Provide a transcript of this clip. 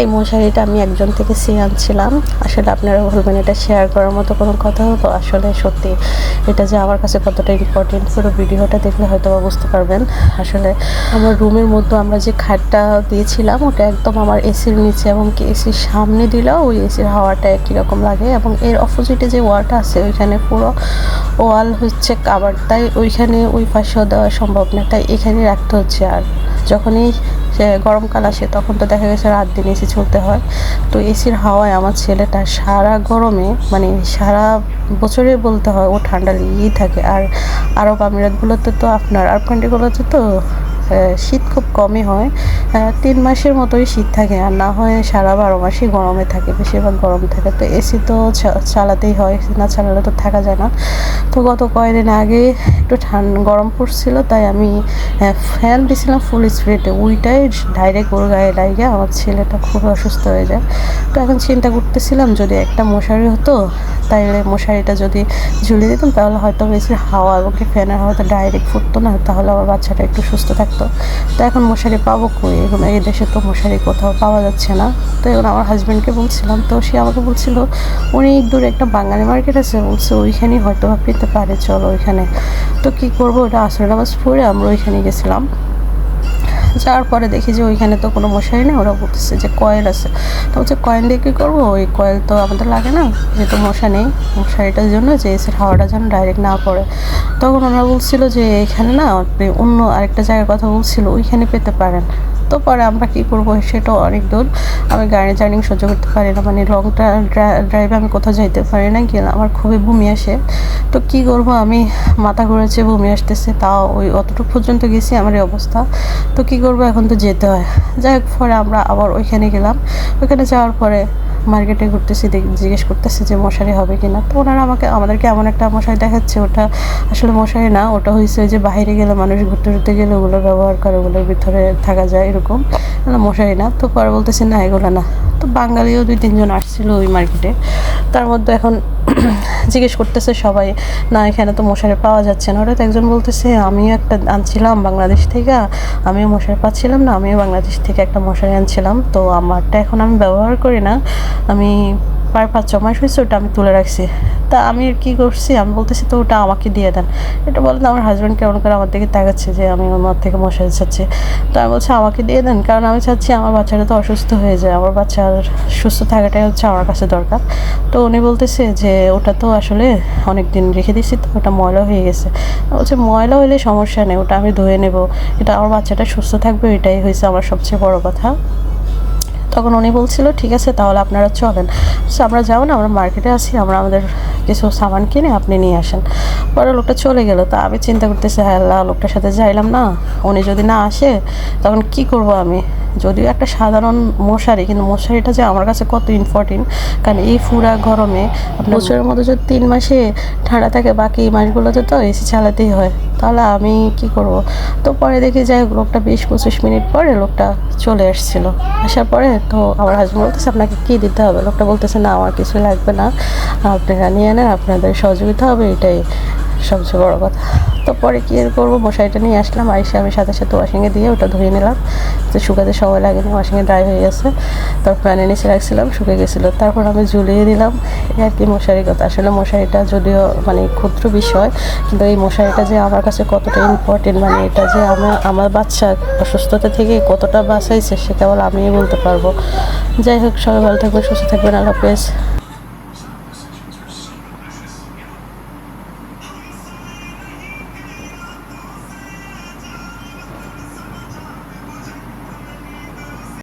এই মশারিটা আমি একজন থেকে সিয়ে আনছিলাম। আসলে আপনারা বলবেন এটা শেয়ার করার মতো কোনো কথা হতো? আসলে সত্যি এটা যে আমার কাছে কতটা ইম্পর্টেন্ট পুরো ভিডিওটা দেখলে হয়তো বা বুঝতে পারবেন। আসলে আমার রুমের মধ্যে আমরা যে খাটটা দিয়েছিলাম, ওটা একদম আমার এসির নিচে এবং কি এসির সামনে দিলেও ওই এসির হাওয়াটা কীরকম লাগে এবং এর অপোজিটে যে ওয়ালটা আছে, ওইখানে পুরো ওয়াল হচ্ছে কাবার তাই ওইখানে ওই পাশেও দেওয়া সম্ভব না, তাই এখানে রাখতে হচ্ছে আর। যখনই সে গরমকাল আসে, তখন তো দেখা গেছে রাত দিন এসি চলতে হয়। তো এসির হাওয়ায় আমার ছেলেটা সারা গরমে মানে সারা বছরে বলতে হয় ও ঠান্ডা লেগেই থাকে। আর আরব আমিরাতগুলোতে তো আপনার, আরব কান্ট্রিগুলোতে তো শীত খুব কমই হয়। তিন মাসের মতোই শীত থাকে। আর না হয় সারা বারো মাসই গরমে থাকে, বেশিরভাগ গরম থাকে। তো এসি তো চালাতেই হয় এসি না চালালে তো থাকা যায় না। তো গত কয়েকদিন আগে একটু ঠান্ডা গরম পড়ছিল, তাই আমি ফ্যান দিছিলাম ফুল স্পিডে ওইটাই ডাইরেক্ট ওর গায়ে লাগে আমার ছেলেটা খুব অসুস্থ হয়ে যায়। তো এখন চিন্তা করতেছিলাম, যদি একটা মশারি হতো, তাইলে মশারিটা যদি ঝুলিয়ে দিতাম, তাহলে হয়তো বেশি হাওয়া এবং ফ্যানের হাওয়াতে ডাইরেক্ট ফুটতো না। তাহলে আমার বাচ্চাটা একটু সুস্থ থাকতো। তো এখন মশারি পাবো কই? এখন এই দেশে তো মশারি কোথাও পাওয়া যাচ্ছে না। তো এখন আমার হাজব্যান্ডকে বলছিলাম, তো সে আমাকে বলছিল অনেক দূরে একটা বাঙালি মার্কেট আছে, বলছে ওইখানেই হয়তো পেতে পারে, চলো ওইখানে। তো কী করব? ওটা আসলে নামাজ পড়ে আমরা ওইখানে গেছিলাম। যাওয়ার পরে দেখি যে ওইখানে তো কোনো মশারি নেই ওরা বলতেছে যে কয়েল আছে। তো বলছে, কয়েল দিয়ে কী করব? ওই কয়েল তো আমাদের লাগে না, যেহেতু মশা নেই, মশারিটার জন্য যে এসির হাওয়াটা যেন ডাইরেক্ট না পড়ে। তখন ওনারা বলছিল যে এখানে না অন্য আরেকটা জায়গার কথা বলছিল, ওইখানে পেতে পারেন। তো পরে আমরা কি করব সেটাও অনেক দূর। আমি গাড়ি জার্নিং সহ্য করতে পারি না মানে লং ড্রাইভে আমি কোথাও যাইতে পারি না, গেলে আমার খুবই বমি আসে। তো কি করব, আমি মাথা ঘুরেছে, বমি আসতেছে, তাও ওই অতটুকু পর্যন্ত গেছি আমার এই অবস্থা। তো কি করব, এখন তো যেতে হয়। যাই হোক, পরে আমরা আবার ওইখানে গেলাম। ওইখানে যাওয়ার পরে মার্কেটে ঘুরতেছি জিজ্ঞেস করতেছি যে মশারি হবে কি না তো ওনারা আমাকে, আমাদেরকে এমন একটা মশারি দেখাচ্ছে, ওটা আসলে মশারি না, ওটা হয়েছে যে বাইরে গেলে মানুষ ঘুরতে ঘুরতে গেলে ওগুলো ব্যবহার করে, ওগুলোর ভিতরে থাকা যায় এরকম। মশারি না, তো পরে বলতেছে না, এগুলো না। তো বাঙালিও দুই তিনজন আসছিল ওই মার্কেটে তার মধ্যে এখন জিজ্ঞেস করতেছে সবাই, না, এখানে তো মশারি পাওয়া যাচ্ছে না। হঠাৎ একজন বলতেছে, আমিও একটা আনছিলাম বাংলাদেশ থেকে, আমিও মশারি পাচ্ছিলাম না, আমিও বাংলাদেশ থেকে একটা মশারি আনছিলাম। তো আমারটা এখন আমি ব্যবহার করি না। আমি প্রায় পাঁচ ছ মাস হয়েছে ওটা আমি তুলে রাখছি। তা আমি কি করছি? আমি বলতেছি, তো ওটা আমাকে দিয়ে দেন। এটা বলেন আমার হাজব্যান্ড কেমন করে আমার দিকে তাকাচ্ছে যে আমি আমার থেকে মশারি চাচ্ছি। তো আমি বলছি, আমাকে দিয়ে দেন। কারণ আমি চাচ্ছি আমার বাচ্চাটা তো অসুস্থ হয়ে যায়। আমার বাচ্চার সুস্থ থাকাটাই হচ্ছে আমার কাছে দরকার। তো উনি বলতেছে যে, ওটা তো আসলে অনেক দিন রেখে দিয়েছি, তো ওটা ময়লা হয়ে গেছে। বলছে, ময়লা হলে সমস্যা নেই, ওটা আমি ধুয়ে নেব। এটা আমার বাচ্চাটা সুস্থ থাকবে, এটাই হয়েছে আমার সবচেয়ে বড় কথা। তখন উনি বলছিল, ঠিক আছে, তাহলে আপনারা চলেন। আমরা যাব না, আমরা মার্কেটে আছি, আমরা আমাদের কিছু সামান কিনে আপনি নিয়ে আসেন। পরে লোকটা চলে গেল। তা আমি চিন্তা করতেছি হ্যাঁ লোকটার সাথে যাইলাম না। উনি যদি না আসে, তখন কি করব আমি? যদিও একটা সাধারণ মশারি, কিন্তু মশারিটা যে আমার কাছে কত ইম্পর্টেন্ট কারণ এই ফুরা গরমে বছরের মধ্যে যদি তিন মাসে ঠান্ডা থাকে, বাকি মাসগুলোতে তো এসি চালাতেই হয়। তাহলে আমি কি করব? তো পরে দেখি, যাই হোক, লোকটা বিশ পঁচিশ মিনিট পরে লোকটা চলে আসছিল। আসার পরে তো আমার হাজব্যান্ড বলতেছে, আপনাকে কী দিতে হবে? লোকটা বলতেছে, না, আমার কিছু লাগবে না। আপনারা নিয়ে নেন, আপনাদের সহযোগিতা হবে, এটাই। সবচেয়ে বড় কথা। তো পরে কী আর করব? মশারিটা নিয়ে আসলাম। আইসে আমি সাথে সাথে ওয়াশিংয়ে দিয়ে ওটা ধুয়ে নিলাম। তো শুকাতে সময় লাগেনি ওয়াশিংয়ে ড্রাই হয়ে গেছে। তারপর ফ্যানে নিচে রাখছিলাম, শুকে গেছিল। তারপর আমি ঝুলিয়ে দিলাম। এই আর কি মশারি কথা। আসলে মশারিটা যদিও মানে ক্ষুদ্র বিষয়, কিন্তু এই মশারিটা যে আমার কাছে কতটা ইম্পর্টেন্ট মানে এটা যে আমার আমার বাচ্চা অসুস্থতা থেকে কতটা বাঁচাইছে, সে কেবল আমিই বলতে পারব। যাই হোক, সবাই ভালো থাকবেন, সুস্থ থাকবেন। আল্লাহ হাফেজ।